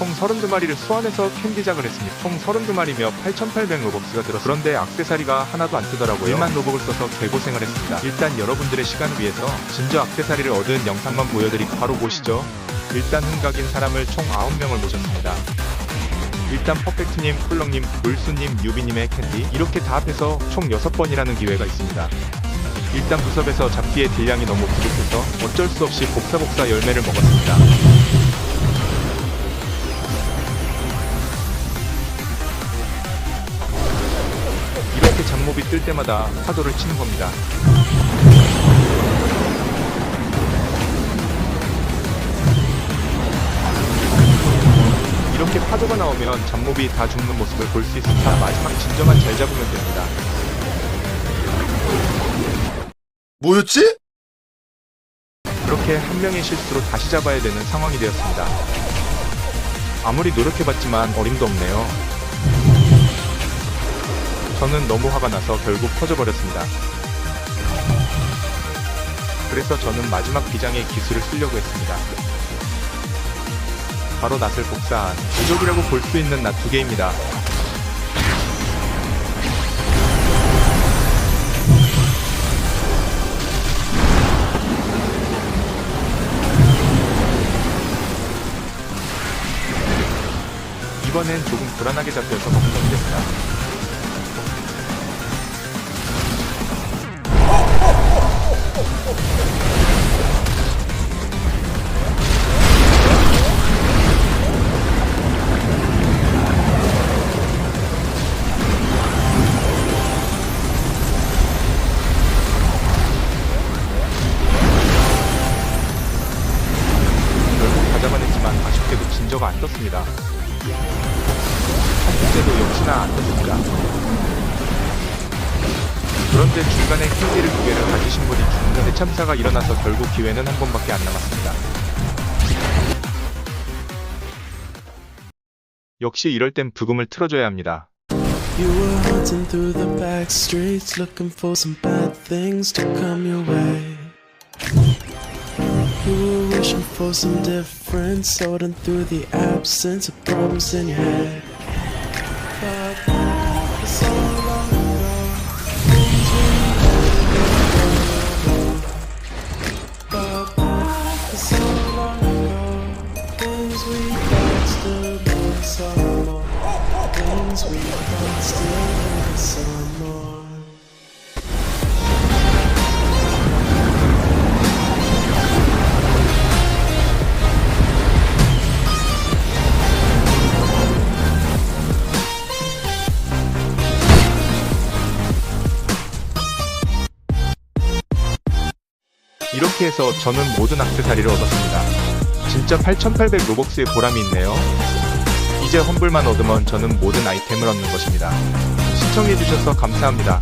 총 32마리를 소환해서 캔디작을 했습니다. 총 32마리며 8,800 로벅스가 들었 그런데 악세사리가 하나도 안 뜨더라고요. 1만 로벅을 써서 개고생을 했습니다. 일단 여러분들의 시간을 위해서 진저 악세사리를 얻은 영상만 보여드리고 바로 보시죠. 일단 흥각인 사람을 총 9명을 모셨습니다. 일단 퍼펙트님, 쿨렁님, 물수님, 유비님의 캔디 이렇게 다 합해서 총 6번이라는 기회가 있습니다. 일단 무섭에서 잡기의 딜량이 너무 부족해서 어쩔 수 없이 복사복사 열매를 먹었습니다. 잡몹이 뜰 때마다 파도를 치는 겁니다. 이렇게 파도가 나오면 잡몹이 다 죽는 모습을 볼 수 있습니다. 마지막 진저만 잘 잡으면 됩니다. 뭐였지? 그렇게 한 명의 실수로 다시 잡아야 되는 상황이 되었습니다. 아무리 노력해봤지만 어림도 없네요. 저는 너무 화가 나서 결국 터져버렸습니다. 그래서 저는 마지막 비장의 기술을 쓰려고 했습니다. 바로 낫을 복사한 부족이라고 볼 수 있는 낫 두 개입니다. 이번엔 조금 불안하게 잡혀서 걱정됩니다. 잡아냈지만 아쉽게도 진저가 안 떴습니다. 첫 번째도 역시나 안 떴습니다. 그런데 중간에 캔디를 두 개를 가지신 분이 죽는 대참사가 일어나서 결국 기회는 한 번밖에 안 남았습니다. 역시 이럴 땐 부금을 틀어줘야 합니다. Difference, sorting through the absence of problems in your head. We so long ago, things we some more. Things we some more. 이렇게 해서 저는 모든 악세사리를 얻었습니다. 진짜 8,800 로벅스의 보람이 있네요. 이제 험블만 얻으면 저는 모든 아이템을 얻는 것입니다. 시청해주셔서 감사합니다.